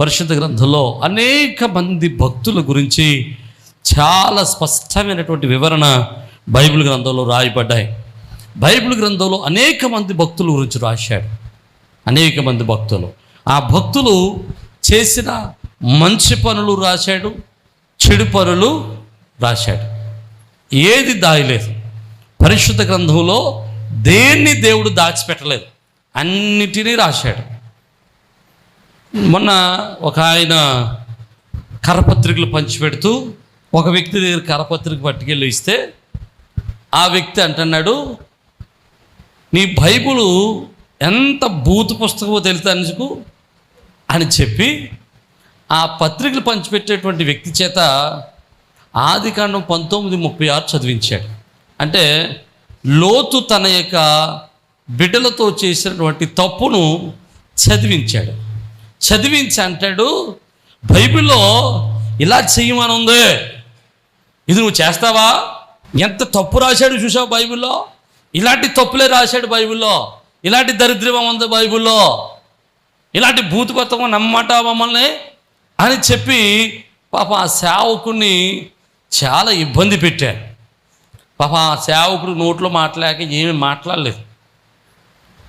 పరిశుద్ధ గ్రంథంలో అనేక మంది భక్తుల గురించి చాలా స్పష్టమైనటువంటి వివరణ బైబిల్ గ్రంథంలో రాయబడ్డాయి. బైబిల్ గ్రంథంలో అనేక మంది భక్తుల గురించి రాశాడు. అనేక మంది భక్తులు. ఆ భక్తులు చేసిన మంచి పనులు రాశాడు చెడు పనులు రాశాడు. ఏది దాయలేదు. పరిశుద్ధ గ్రంథంలో దేన్ని దేవుడు దాచిపెట్టలేదు. అన్నిటినీ రాశాడు. మొన్న ఒక ఆయన కరపత్రికలు పంచిపెడుతూ ఒక వ్యక్తి దగ్గర కరపత్రిక పట్టుకెళ్ళి ఇస్తే ఆ వ్యక్తి అంటున్నాడు నీ బైబుల్ ఎంత బూతు పుస్తకమో తెలుసు అని చెప్పి ఆ పత్రికలు పంచిపెట్టేటువంటి వ్యక్తి చేత ఆది కాండం పంతొమ్మిది ముప్పై ఆరు చదివించాడు. అంటే లోతు తన యొక్క బిడ్డలతో చేసినటువంటి తప్పును చదివించాడు. చదివించి అంటాడు బైబిల్లో ఇలా చేయమని ఉంది ఇది నువ్వు చేస్తావా? ఎంత తప్పు రాశాడు చూసావు బైబిల్లో? ఇలాంటి తప్పులే రాశాడు బైబిల్లో. ఇలాంటి దరిద్రం ఉంది బైబిల్లో. ఇలాంటి భూతపత్వం నమ్మట మమ్మల్ని అని చెప్పి పాప ఆ సేవకుని చాలా ఇబ్బంది పెట్టారు పాప ఆ సేవకుడు నోట్లో మాట్లాడక ఏమీ మాట్లాడలేదు.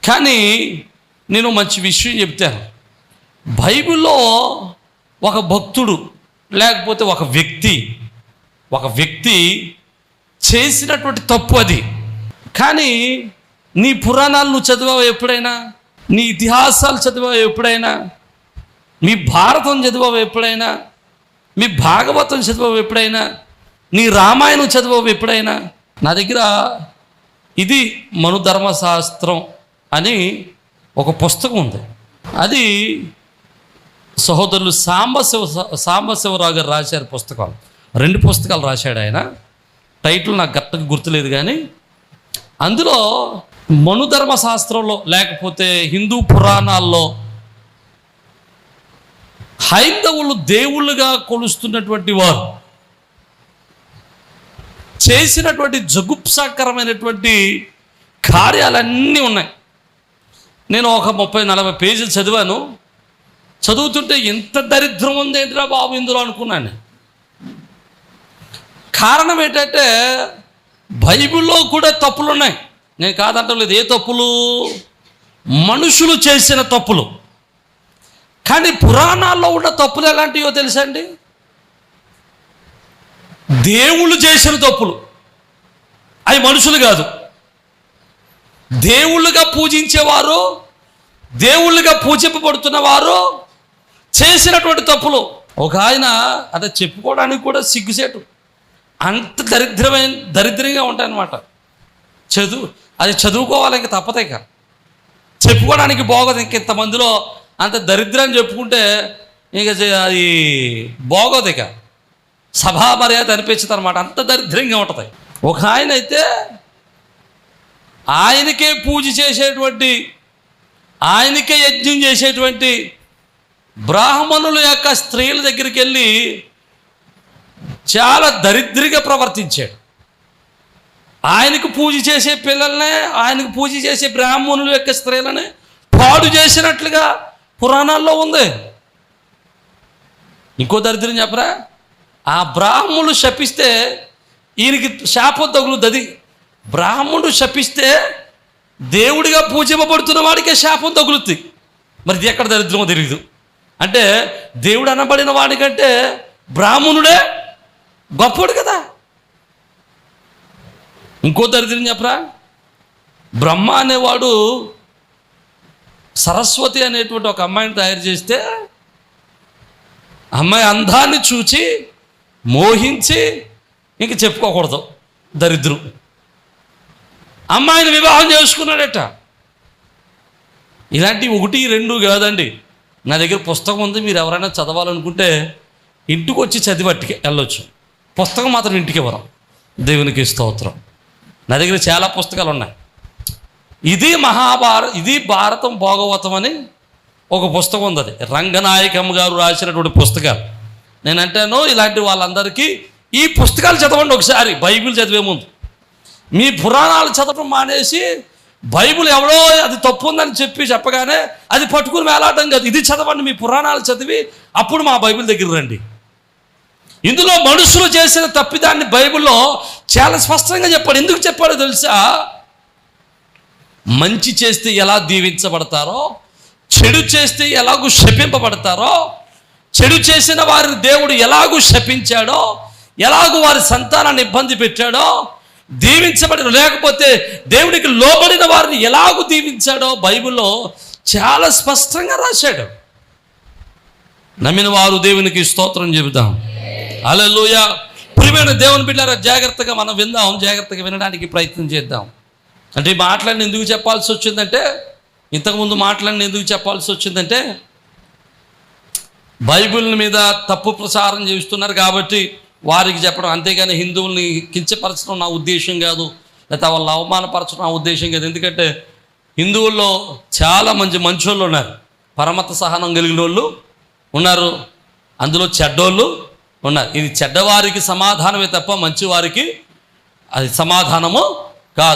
కానీ నేను మంచి విషయం చెప్తాను. బైబిల్లో ఒక భక్తుడు లేకపోతే ఒక వ్యక్తి ఒక వ్యక్తి చేసినటువంటి తప్పు అది. కానీ నీ పురాణాలు నువ్వు చదివావు ఎప్పుడైనా? నీ ఇతిహాసాలు చదివావు ఎప్పుడైనా? మీ భారతం చదివావు ఎప్పుడైనా? మీ భాగవతం చదివావు ఎప్పుడైనా? నీ రామాయణం చదివావు ఎప్పుడైనా? నా దగ్గర ఇది మనుధర్మశాస్త్రం అని ఒక పుస్తకం ఉంది. అది సహోదరులు సాంబశివ సాంబశివరావు గారు రాశారు పుస్తకాలు. రెండు పుస్తకాలు రాశాడు ఆయన. టైటిల్ నాకు గట్టకు గుర్తులేదు కానీ అందులో మనుధర్మ శాస్త్రంలో లేకపోతే హిందూ పురాణాల్లో హైందవులు దేవుళ్ళుగా కొలుస్తున్నటువంటి వారు చేసినటువంటి జగుప్సాకరమైనటువంటి కార్యాలన్నీ ఉన్నాయి. నేను ఒక ముప్పై నలభై పేజీలు చదివాను. చదువుతుంటే ఇంత దరిద్రం ఉంది ఏంటిరా బాబు ఇందులో అనుకున్నాను కారణం ఏంటంటే బైబిల్లో కూడా తప్పులు ఉన్నాయి నేను కాదంటలేదు ఏ తప్పులు? మనుషులు చేసిన తప్పులు. కానీ పురాణాల్లో ఉన్న తప్పులు ఎలాంటివో తెలుసా అండి? దేవుళ్ళు చేసిన తప్పులు. అవి మనుషులు కాదు. దేవుళ్ళుగా పూజించేవారు దేవుళ్ళుగా పూజింపబడుతున్నవారు చేసినటువంటి తప్పులు. ఒక ఆయన అది చెప్పుకోవడానికి కూడా సిగ్గుసేటు. అంత దరిద్రమైన దరిద్రంగా ఉంటాయన్నమాట. చదువు అది చదువుకోవాలి ఇంక తప్పదే ఇక. చెప్పుకోవడానికి బాగోదు ఇంక ఇంతమందిలో అంత దరిద్రం చెప్పుకుంటే ఇక అది బాగోదు ఇక. సభా మర్యాద అనిపించదు అనమాట అంత దరిద్రంగా ఉంటుంది. ఒక ఆయన అయితే ఆయనకే పూజ చేసేటువంటి ఆయనకే యజ్ఞం చేసేటువంటి బ్రాహ్మణుల యొక్క స్త్రీల దగ్గరికి వెళ్ళి చాలా దరిద్రిగా ప్రవర్తించాడు. ఆయనకు పూజ చేసే పిల్లల్నే ఆయనకు పూజ చేసే బ్రాహ్మణుల యొక్క స్త్రీలనే పాడు చేసినట్లుగా పురాణాల్లో ఉంది. ఇంకో దరిద్రం చెప్పరా? ఆ బ్రాహ్మణులు శపిస్తే ఈయనకి శాపం తగులుతుంది బ్రాహ్మణుడు శపిస్తే దేవుడిగా పూజింపబడుతున్న వాడికే శాపం తగులుతుంది మరి ఎక్కడ దరిద్రమో తెలియదు అంటే దేవుడు అనబడిన వాడికంటే బ్రాహ్మణుడే గొప్పడు కదా. ఇంకో దరిద్రం చెప్పరా? బ్రహ్మ అనేవాడు సరస్వతి అనేటువంటి ఒక అమ్మాయిని తయారు చేస్తే అమ్మాయి అందాన్ని చూచి మోహించి ఇంక చెప్పుకోకూడదు. దరిద్రం. అమ్మాయిని వివాహం చేసుకున్నాడట. ఇలాంటి ఒకటి రెండు కాదండి. నా దగ్గర పుస్తకం ఉంది మీరు ఎవరైనా చదవాలనుకుంటే ఇంటికి వచ్చి చదివట్టుకి వెళ్ళొచ్చు. పుస్తకం మాత్రం ఇంటికి ఇవ్వరు. దేవునికి స్తోత్రం. నా దగ్గర చాలా పుస్తకాలు ఉన్నాయి. ఇది మహాభారత ఇది భారతం భాగవతం అని ఒక పుస్తకం ఉంది అది. రంగనాయకమ్మ గారు రాసినటువంటి పుస్తకాలు. నేను అంటాను ఇలాంటి వాళ్ళందరికీ ఈ పుస్తకాలు చదవండి ఒకసారి. బైబిల్ చదివే ముందు. మీ పురాణాలు చదవడం మానేసి బైబిల్ ఎవడో అది తప్పు ఉందని చెప్పి చెప్పగానే అది పట్టుకుని వేలాడడం కాదు. ఇది చదవండి మీ పురాణాలు చదివి అప్పుడు మా బైబిల్ దగ్గర రండి. ఇందులో మనుషులు చేసిన తప్పిదాన్ని బైబిల్లో చాలా స్పష్టంగా చెప్పాడు. ఎందుకు చెప్పాడో తెలుసా? మంచి చేస్తే ఎలా దీవించబడతారో చెడు చేస్తే ఎలాగూ శపింపబడతారో చెడు చేసిన వారిని దేవుడు ఎలాగూ శపించాడో ఎలాగూ వారి సంతానాన్ని ఇబ్బంది పెట్టాడో దీవించబడి లేకపోతే దేవుడికి లోబడిన వారిని ఎలాగూ దీవించాడో బైబిల్లో చాలా స్పష్టంగా రాశాడు. నమ్మిన వారు దేవునికి స్తోత్రం చెబుతాం అలలోయ ప్రియమైన దేవుని బిడ్డారా జాగ్రత్తగా మనం విందాం జాగ్రత్తగా వినడానికి ప్రయత్నం చేద్దాం. అంటే ఈ ఎందుకు చెప్పాల్సి వచ్చిందంటే ఇంతకుముందు మాట్లాడిన ఎందుకు చెప్పాల్సి వచ్చిందంటే బైబిల్ మీద తప్పు ప్రసారం చేస్తున్నారు కాబట్టి వారికి చెప్పడం అంతేగాని హిందువుల్ని కించపరచడం నా ఉద్దేశం కాదు లేకపోతే వాళ్ళని అవమానపరచడం నా ఉద్దేశం కాదు. ఎందుకంటే హిందువుల్లో చాలా మంచి మంచోళ్ళు ఉన్నారు. పరమత సహనం కలిగిన వాళ్ళు ఉన్నారు. అందులో చెడ్డోళ్ళు ఉన్నారు. ఇది చెడ్డవారికి సమాధానమే తప్ప మంచివారికి అది సమాధానము కాదు.